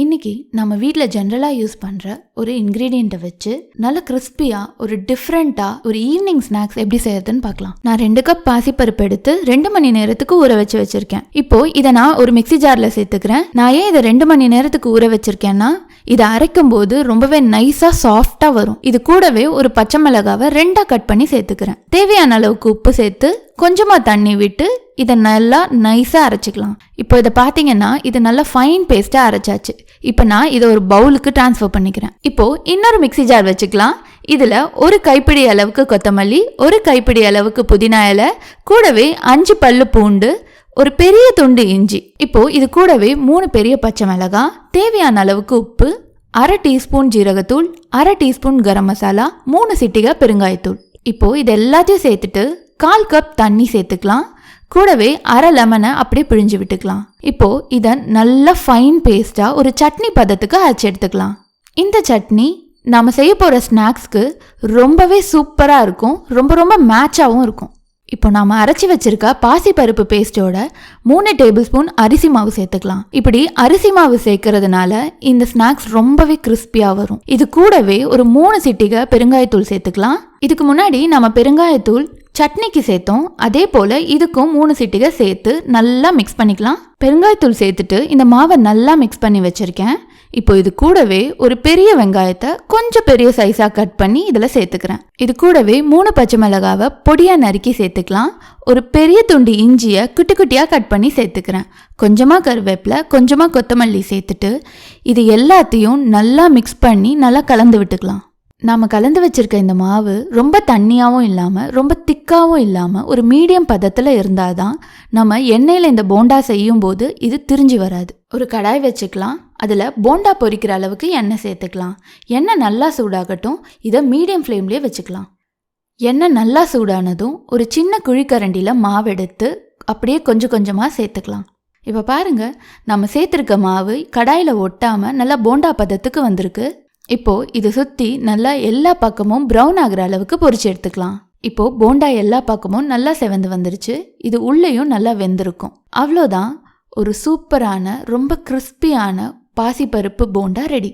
இன்னைக்கு நம்ம வீட்டில் ஜென்ரலாக யூஸ் பண்ணுற ஒரு இன்க்ரீடியண்ட்டை வச்சு நல்ல கிறிஸ்பியாக ஒரு டிஃப்ரெண்ட்டாக ஒரு ஈவினிங் ஸ்நாக்ஸ் எப்படி செய்யறதுன்னு பார்க்கலாம். நான் ரெண்டு கப் பாசிப்பருப்பு எடுத்து ரெண்டு மணி நேரத்துக்கு ஊற வச்சு வச்சிருக்கேன். இப்போ இதை நான் ஒரு மிக்ஸி ஜாரில் சேர்த்துக்கிறேன். நான் ஏன் இதை ரெண்டு மணி நேரத்துக்கு ஊற வச்சிருக்கேன்னா இதை அரைக்கும் போது ரொம்பவே நைஸாக சாஃப்டாக வரும். இது கூடவே ஒரு பச்சை மிளகாவை ரெண்டாக கட் பண்ணி சேர்த்துக்கிறேன். தேவையான அளவுக்கு உப்பு சேர்த்து கொஞ்சமாக தண்ணி விட்டு இதை நல்லா நைஸாக அரைச்சிக்கலாம். இப்போ இதை பார்த்தீங்கன்னா இது நல்லா ஃபைன் பேஸ்ட்டாக அரைச்சாச்சு. இப்போ நான் இதை ஒரு பவுலுக்கு ட்ரான்ஸ்ஃபர் பண்ணிக்கிறேன். இப்போது இன்னொரு மிக்ஸி ஜார் வச்சுக்கலாம். இதில் ஒரு கைப்பிடி அளவுக்கு கொத்தமல்லி ஒரு கைப்பிடி அளவுக்கு புதினா இலை கூடவே அஞ்சு பல்லு பூண்டு ஒரு பெரிய துண்டு இஞ்சி. இப்போ இது கூடவே மூணு பெரிய பச்சை மிளகாய் தேவையான அளவுக்கு உப்பு அரை டீஸ்பூன் ஜீரகத்தூள் அரை டீஸ்பூன் கரம் மசாலா மூணு சிட்டிகா பெருங்காயத்தூள். இப்போ இது எல்லாத்தையும் சேர்த்துட்டு கால் கப் தண்ணி சேர்த்துக்கலாம். கூடவே அரை லெமனை அப்படியே பிழிஞ்சு விட்டுக்கலாம். இப்போ இதை நல்லா ஃபைன் பேஸ்ட்டாக ஒரு சட்னி பதத்துக்கு அரைச்சி எடுத்துக்கலாம். இந்த சட்னி நாம செய்ய போகிற ஸ்நாக்ஸ்க்கு ரொம்பவே சூப்பராக இருக்கும். ரொம்ப ரொம்ப மேட்சாகவும் இருக்கும். இப்போ நாம் அரைச்சி வச்சிருக்க பாசிப்பருப்பு பேஸ்டோட மூணு டேபிள் ஸ்பூன் அரிசி மாவு சேர்த்துக்கலாம். இப்படி அரிசி மாவு சேர்க்கறதுனால இந்த ஸ்நாக்ஸ் ரொம்பவே கிறிஸ்பியாக வரும். இது கூடவே ஒரு மூணு சிட்டிகை பெருங்காயத்தூள் சேர்த்துக்கலாம். இதுக்கு முன்னாடி நம்ம பெருங்காயத்தூள் சட்னிக்கு சேர்த்தோம். அதே போல் இதுக்கும் மூணு சிட்டிகை சேர்த்து நல்லா மிக்ஸ் பண்ணிக்கலாம். பெருங்காயத்தூள் சேர்த்துட்டு இந்த மாவை நல்லா மிக்ஸ் பண்ணி வச்சுருக்கேன். இப்போ இது கூடவே ஒரு பெரிய வெங்காயத்தை கொஞ்சம் பெரிய சைஸாக கட் பண்ணி இதில் சேர்த்துக்கிறேன். இது கூடவே மூணு பச்சை மிளகாவை பொடியாக நறுக்கி சேர்த்துக்கலாம். ஒரு பெரிய துண்டு இஞ்சியை குட்டி குட்டியாக கட் பண்ணி சேர்த்துக்கிறேன். கொஞ்சமாக கருவேப்பிலை கொஞ்சமாக கொத்தமல்லி சேர்த்துட்டு இது எல்லாத்தையும் நல்லா மிக்ஸ் பண்ணி நல்லா கலந்து விட்டுக்கலாம். நாம் கலந்து வச்சிருக்க இந்த மாவு ரொம்ப தண்ணியாகவும் இல்லாமல் ரொம்ப திக்காகவும் இல்லாமல் ஒரு மீடியம் பதத்தில் இருந்தால் தான் நம்ம எண்ணெயில் இந்த போண்டா செய்யும் போது இது திரிஞ்சு வராது. ஒரு கடாய் வச்சுக்கலாம் அதில் போண்டா பொரிக்கிற அளவுக்கு எண்ணெய் சேர்த்துக்கலாம். எண்ணெய் நல்லா சூடாகட்டும் இதை மீடியம் ஃப்ளேம்லேயே வச்சுக்கலாம். எண்ணெய் நல்லா சூடானதும் ஒரு சின்ன குழிக்கரண்டியில் மாவு எடுத்து அப்படியே கொஞ்சம் கொஞ்சமாக சேர்த்துக்கலாம். இப்போ பாருங்க நம்ம சேர்த்துருக்க மாவு கடாயில் ஒட்டாமல் நல்லா போண்டா பதத்துக்கு வந்திருக்கு. இப்போது இது சுற்றி நல்லா எல்லா பக்கமும் ப்ரௌன் ஆகிற அளவுக்கு பொரிச்சு எடுத்துக்கலாம். இப்போ போண்டா எல்லா பக்கமும் நல்லா செவந்து வந்துருச்சு. இது உள்ளேயும் நல்லா வெந்திருக்கும். அவ்வளோதான். ஒரு சூப்பரான ரொம்ப கிறிஸ்பியான பாசிப்பருப்பு போண்டா ரெடி